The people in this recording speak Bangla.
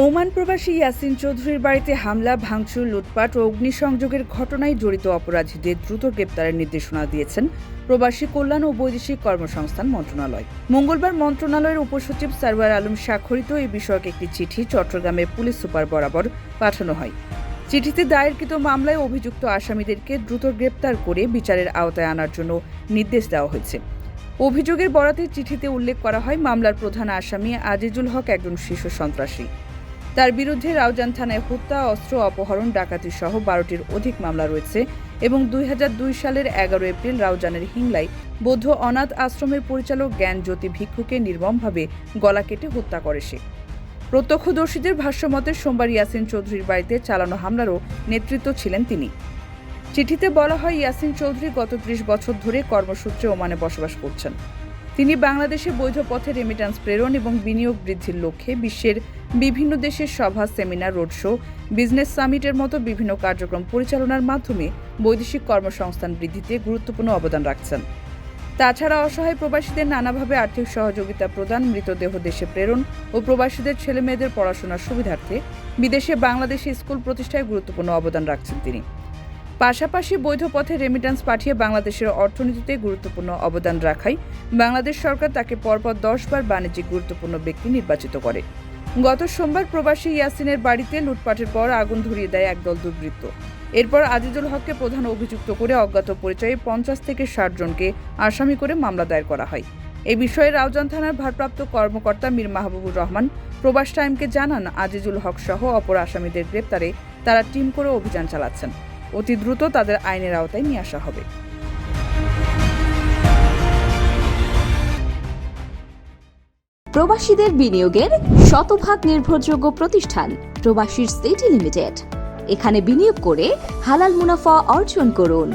ওমান প্রবাসী ইয়াসিন চৌধুরীর বাড়িতে হামলা, ভাঙচুর, লুটপাট ও অগ্নিসংযোগের ঘটনায় জড়িত অপরাধীদের দ্রুত গ্রেপ্তারের নির্দেশনা দিয়েছেন প্রবাসী কল্যাণ ও বৈদেশিক কর্মসংস্থান মন্ত্রণালয়। মঙ্গলবার মন্ত্রণালয়ের উপসচিব সারওয়ার আলম স্বাক্ষরিত এই বিষয়ক একটি চিঠি চট্টগ্রামে পুলিশ সুপার বরাবর পাঠানো হয়। চিঠিতে দায়েরকৃত মামলায় অভিযুক্ত আসামিদেরকে দ্রুত গ্রেপ্তার করে বিচারের আওতায় আনার জন্য নির্দেশ দেওয়া হয়েছে। অভিযোগের বরাতে চিঠিতে উল্লেখ করা হয়, মামলার প্রধান আসামি আজিজুল হক একজন শীর্ষ সন্ত্রাসী। তার বিরুদ্ধে রাউজান থানায় হত্যা, অস্ত্র অপহরণ, ডাকাতি সহ বারোটির অধিক মামলা রয়েছে এবং দুই হাজার দুই সালের এগারো এপ্রিল রাউজানের হিংলাই বৌদ্ধ অনাথ আশ্রমের পরিচালক জ্ঞান জ্যোতি ভিক্ষুকে নির্মমভাবে গলা কেটে হত্যা করে সে। প্রত্যক্ষদর্শীদের ভাষ্যমতে, সোমবার ইয়াসিন চৌধুরীর বাড়িতে চালানো হামলারও নেতৃত্ব ছিলেন তিনি। চিঠিতে বলা হয়, ইয়াসিন চৌধুরী গত ত্রিশ বছর ধরে কর্মসূত্রে ওমানে বসবাস করছেন। তিনি বাংলাদেশে বৈধ পথে রেমিট্যান্স প্রেরণ এবং বিনিয়োগ বৃদ্ধির লক্ষ্যে বিশ্বের বিভিন্ন দেশের সভা সেমিনার রোড শো বিজনেস সামিটের মতো বিভিন্ন কার্যক্রম পরিচালনার মাধ্যমে বৈদেশিক কর্মসংস্থান বৃদ্ধিতে গুরুত্বপূর্ণ অবদান রাখছেন। তাছাড়া অসহায় প্রবাসীদের নানাভাবে আর্থিক সহযোগিতা প্রদান, মৃতদেহ দেশে প্রেরণ ও প্রবাসীদের ছেলেমেয়েদের পড়াশোনার সুবিধার্থে বিদেশে বাংলাদেশে স্কুল প্রতিষ্ঠায় গুরুত্বপূর্ণ অবদান রাখছেন তিনি। পাশাপাশি বৈধ পথে রেমিট্যান্স পাঠিয়ে বাংলাদেশের অর্থনীতিতে গুরুত্বপূর্ণ অবদান রাখায় বাংলাদেশ সরকার তাকে পরপর দশবার বাণিজ্যিক গুরুত্বপূর্ণ ব্যক্তি নির্বাচিত করে। গত সোমবার প্রবাসী ইয়াসিনের বাড়িতে লুটপাটের পর আগুন ধরিয়ে দেয় একদল দুর্বৃত্ত। এরপর আজিজুল হককে প্রধান অভিযুক্ত করে অজ্ঞাত পরিচয়ে পঞ্চাশ থেকে ষাট জনকে আসামি করে মামলা দায়ের করা হয়। এ বিষয়ে রাউজান থানার ভারপ্রাপ্ত কর্মকর্তা মীর মাহবুবুর রহমান, প্রবাস টাইমকে জানান আজিজুল হক সহ অপর আসামিদের গ্রেপ্তারে তারা টিম করে অভিযান চালাচ্ছেন। অতি দ্রুত তাদের আইনের আওতায় নিয়ে আসা হবে। প্রবাসীদের বিনিয়োগের শতভাগ নির্ভরযোগ্য প্রতিষ্ঠান প্রবাসীর সিটি লিমিটেড। এখানে বিনিয়োগ করে হালাল মুনাফা অর্জন করুন।